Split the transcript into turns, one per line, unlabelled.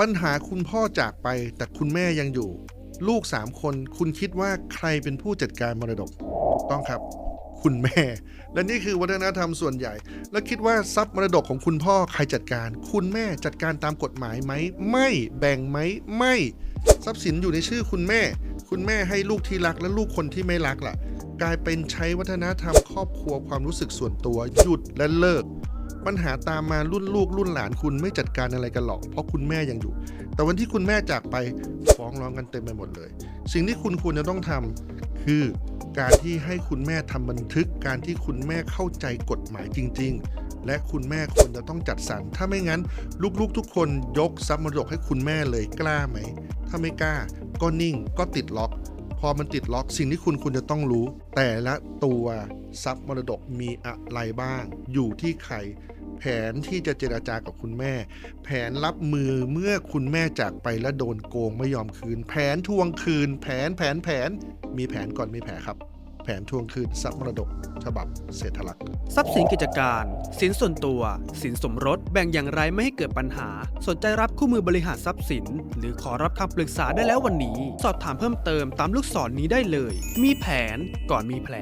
ปัญหาคุณพ่อจากไปแต่คุณแม่ยังอยู่ ลูกสามคนคุณคิดว่าใครเป็นผู้จัดการมรดกต้องครับ คุณแม่ และนี่คือวัฒนธรรมส่วนใหญ่ แล้วคิดว่าทรัพย์มรดกของคุณพ่อใครจัดการ คุณแม่จัดการตามกฎหมายไหมไม่แบ่งไหมไม่ทรัพย์สินอยู่ในชื่อคุณแม่ คุณแม่ให้ลูกที่รักและลูกคนที่ไม่รักล่ะ กลายเป็นใช้วัฒนธรรมครอบครัวความรู้สึกส่วนตัวหยุดและเลิก ปัญหาตามมารุ่นลูกรุ่นหลานคุณไม่จัดการอะไรกันหรอก เพราะคุณแม่ยังอยู่ แต่วันที่คุณแม่จากไปฟ้องร้องกันเต็มไปหมดเลย สิ่งที่คุณควรจะต้องทำคือการที่ให้คุณแม่ทำบันทึกการที่คุณแม่เข้าใจกฎหมายจริง ๆ และคุณแม่ควรจะต้องจัดสรรถ้าไม่งั้น ลูกๆ ทุกคนยกทรัพย์มรดกให้คุณแม่เลยกล้าไหม ถ้าไม่กล้าก็นิ่งก็ติดล็อก พอมันติดล็อกสิ่งที่คุณควรจะต้องรู้ แต่ละตัวทรัพย์มรดกมีอะไรบ้าง อยู่ที่ใครแผนที่จะเจราจากับคุณแม่ แผนรับมือเมื่อคุณแม่จากไปและโดนโกงไม่ยอมคืน แผนทวงคืน แผนแผนแผน มีแผนก่อนมีแผนครับ แผนทวงคืนทรัพย์มรดก ฉบับเศรษฐลักษณ์
ทรัพย์สินกิจการสินส่วนตัว สินสมรส แบ่งอย่างไรไม่ให้เกิดปัญหา สนใจรับคู่มือบริหารทรัพย์สิน หรือขอรับคำปรึกษาได้แล้ววันนี้ สอบถามเพิ่มเติมตามลูกศรนนี้ได้เลย มีแผนก่อนมีแผล